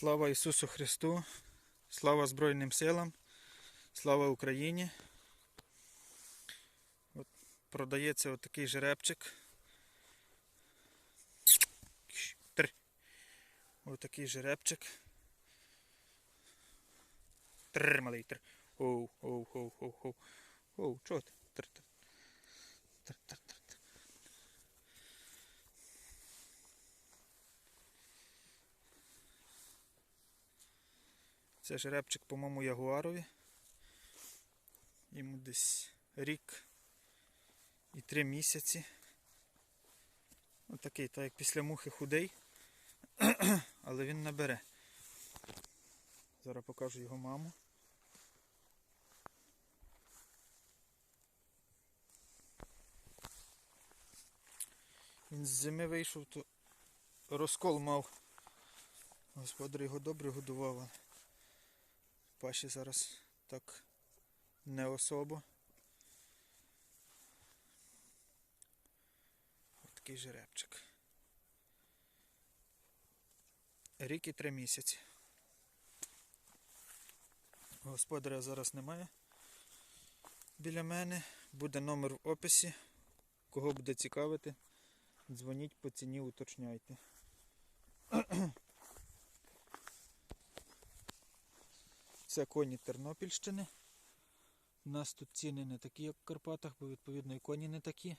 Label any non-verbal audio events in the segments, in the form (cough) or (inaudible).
Слава Ісусу Христу, слава Збройним силам, слава Україні. От продається отакий жеребчик. Отакий жеребчик. Тр, малий тр. Оу, оу, оу, оу, оу. Оу, чого ти? Тр. Тр, тр, тр, тр. Це жеребчик, по-моєму, Ягуарові. Йому десь рік і три місяці. Отакий, так як після мухи худий, (clears throat) але він набере. Зараз покажу його маму. Він з зими вийшов, то розкол мав. Господар його добре годував. Паші зараз так не особо. Ось такий жеребчик. Рік і три місяці. Господаря зараз немає біля мене. Буде номер в описі. Кого буде цікавити, дзвоніть по ціні, уточняйте. Це коні Тернопільщини. У нас тут ціни не такі, як в Карпатах, бо відповідно і коні не такі.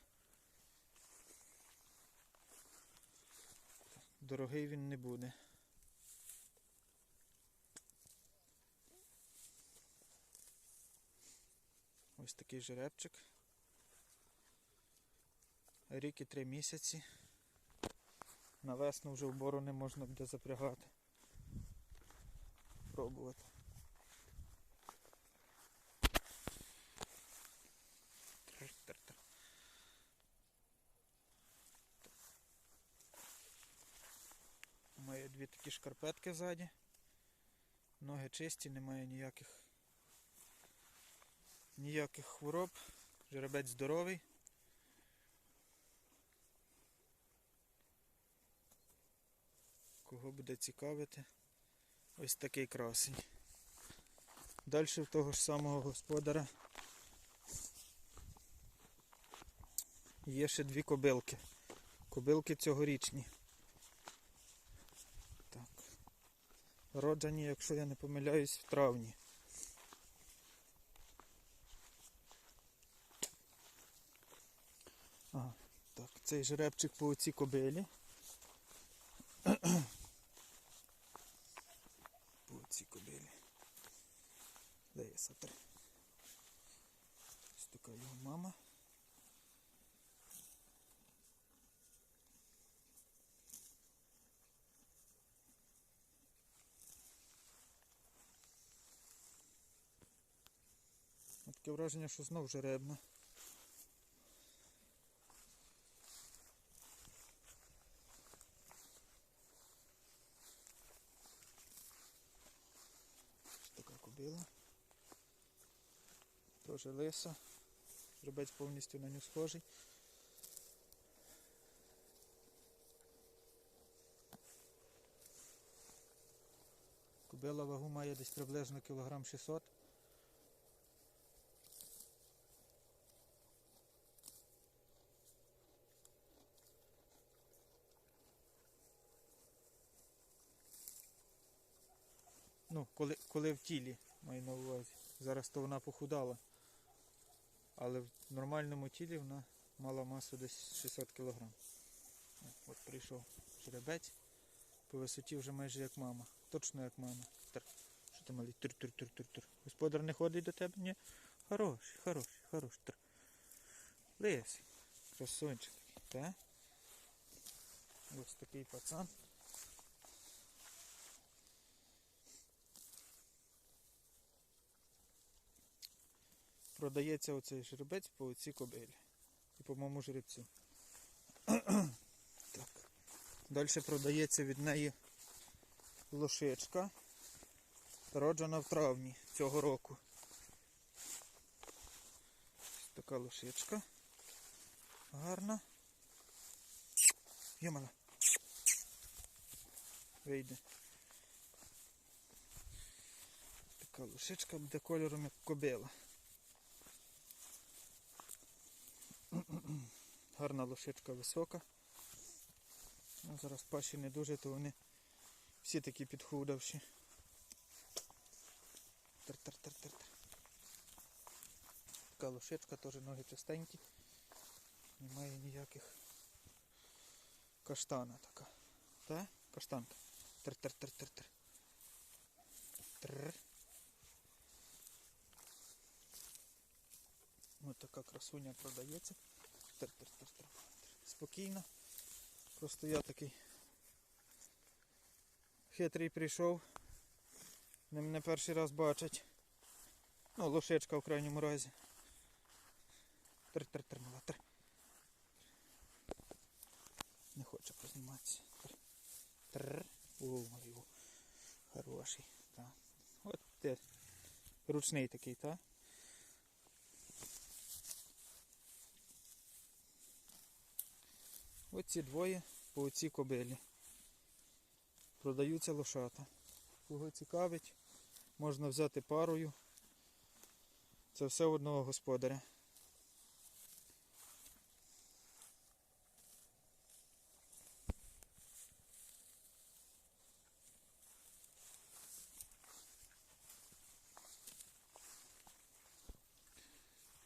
Дорогий він не буде. Ось такий жеребчик. Рік і три місяці. На весну вже в бору не можна буде запрягати. Пробувати. Тр-тр-тр. Має дві такі шкарпетки ззаді. Ноги чисті, немає ніяких ніяких хвороб. Жеребець здоровий. Кого буде цікавити? Ось такий красень. Далі в того ж самого господара є ще дві кобилки. Кобилки цьогорічні. Роджені, якщо я не помиляюсь, в травні. Ага, так, цей жеребчик по оцій кобилі. (clears throat) по оцій кобилі. Де є сатр? Ось така його мама. Таке враження, що знов жеребна. Така кобила. Теж лиса. Жеребець повністю на нього схожий. Кобила вагу має десь приблизно кілограм 600. Ну, коли, коли в тілі маю на увазі. Зараз то вона похудала. Але в нормальному тілі вона мала масу десь 600 кг. От прийшов жеребець. По висоті вже майже як мама. Точно як мама. Тр. Що ти малий? Тур-тур-тур-тур-тур. Господар не ходить до тебе? Ні. Хороший, хороший, хороший. Тр. Лисий. Красунчик так? Ось такий пацан. Продається оцей жеребець по оцій кобилі. І по моєму жеребцю. (clears throat) так. Далі продається від неї лошичка. Роджена в травні цього року. Така лошичка. Гарна. Йомана. Вийде. Така лошичка буде кольором як кобила. Гарна лошичка висока. Ну, зараз паші не дуже, то вони всі такі підхудавші. Тер-тер-тер-тер. Така лошичка, теж ноги чистенькі. Немає ніяких каштана така. Та? Каштанка. Тер-тер-тер-тер-тер. Тр. Ось така красуня продається. Тер-тер-тер-тер. Спокійно. Просто я такий хитрий прийшов. Не мене перший раз бачать. Ну, лошечка в крайньому разі. Тр-тр-тр, мала, тр. Не хоче позніматися. Тр. Тр. О, мою. Хороший. Так. От те. Ручний такий, так? Оці двоє по оцій кобилі. Продаються лошата. Кого цікавить, можна взяти парою. Це все одного господаря.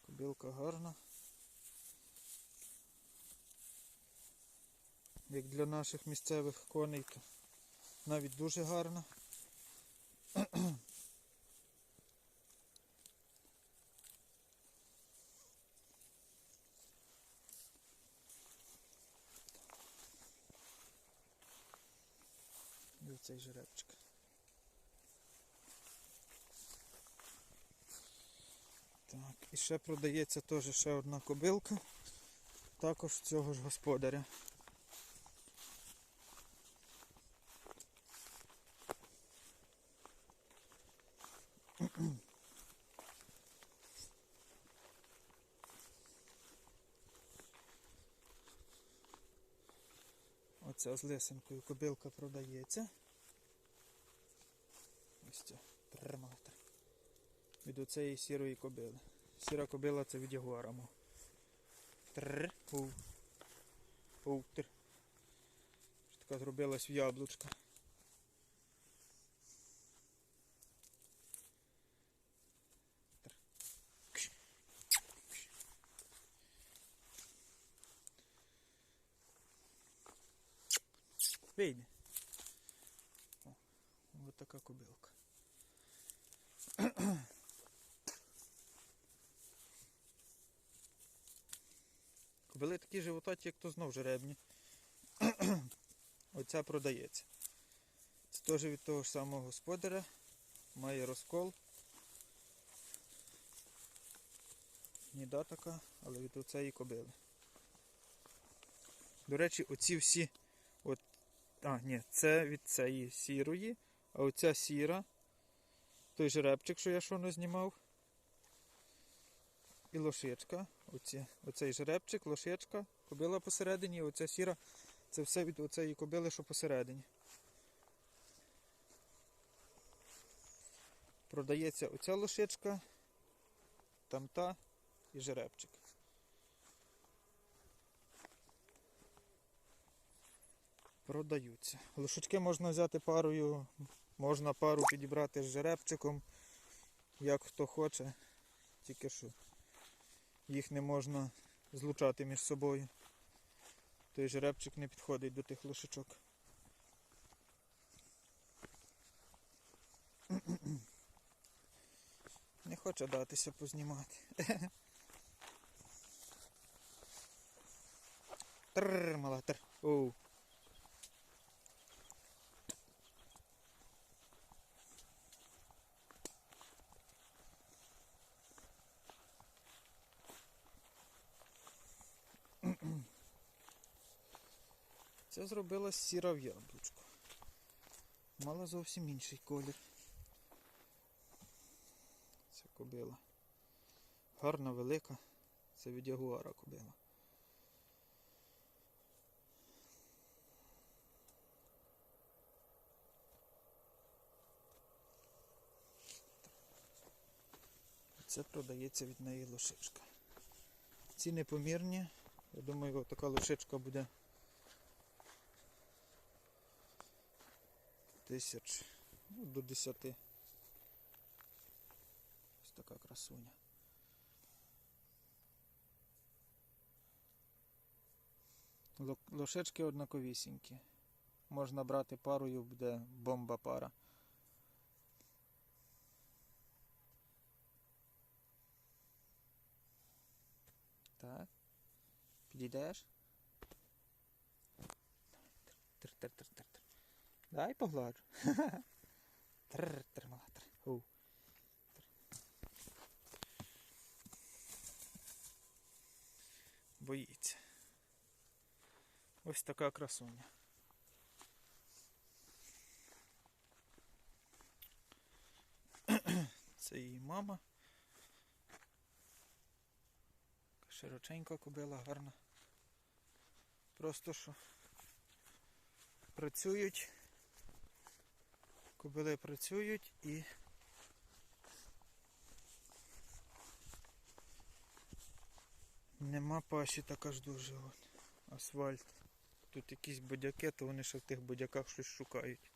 Кобилка гарна. Як для наших місцевих коней, то навіть дуже гарна. І оцей жеребчик. Так, і ще продається теж ще одна кобилка, також цього ж господаря. Оця з лисинкою кобилка продається. Ось ця термометр. Від оцеї сірої кобили. Сіра кобила це від ягуара. Трр. Ув. Тр. Така зробилась в яблучка. Вийди. О, ось така кобилка. (clears throat) Кобили такі животаті, як то знов жеребні. (clears throat) Оця продається. Це теж від того ж самого господаря. Має розкол. Ніда така, але від оцеї кобили. До речі, оці всі. А, ні, це від цієї сірої, а оця сіра. Той жеребчик, що я щойно знімав. І лошичка. Оці, оцей жеребчик, лошичка, кобила посередині, і оця сіра. Це все від оцеї кобили, що посередині. Продається оця лошичка, там та і жеребчик. Продаються. Лошички можна взяти парою, можна пару підібрати з жеребчиком, як хто хоче, тільки що їх не можна злучати між собою. Той жеребчик не підходить до тих лошичок. (clears throat) Не хоче датися познімати. (laughs) Трррр, мала, тр. Оу. Це зробила сіра в яблучку. Мала зовсім інший колір. Це кобила. Гарна, велика. Це від ягуара кобила. Це продається від неї лошичка. Ціни помірні. Я думаю, така лошичка буде тисяч ну, до 10. Ось така красуня. Лошечки однаковісінькі. Можна брати парою, буде бомба пара. Так. Підійдеш? Тр-тр-тр-тр-тр. Дай погладжу. Тр-тр, мала тр. Оу. Боїться. Ось така красуня. (clears throat) Це її мама. Широченька кобила, гарна. Просто що працюють. Кобили працюють і нема паші така ж дуже. Асфальт. Тут якісь бодяки, то вони ще в тих бодяках щось шукають.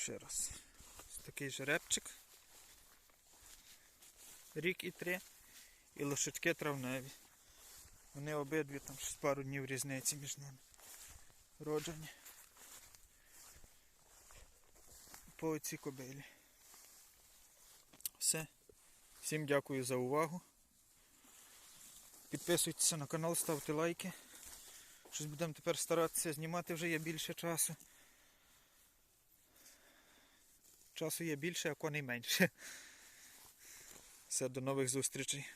Ще раз. Ось такий жеребчик. Рік і три. І лошадки травневі. Вони обидві там щось пару днів різниці між ними. Роджені. По оцій кобилі. Все. Всім дякую за увагу. Підписуйтеся на канал, ставте лайки. Щось будемо тепер старатися знімати вже є більше часу. Часу є більше, а коней менше. Все, до нових зустрічей.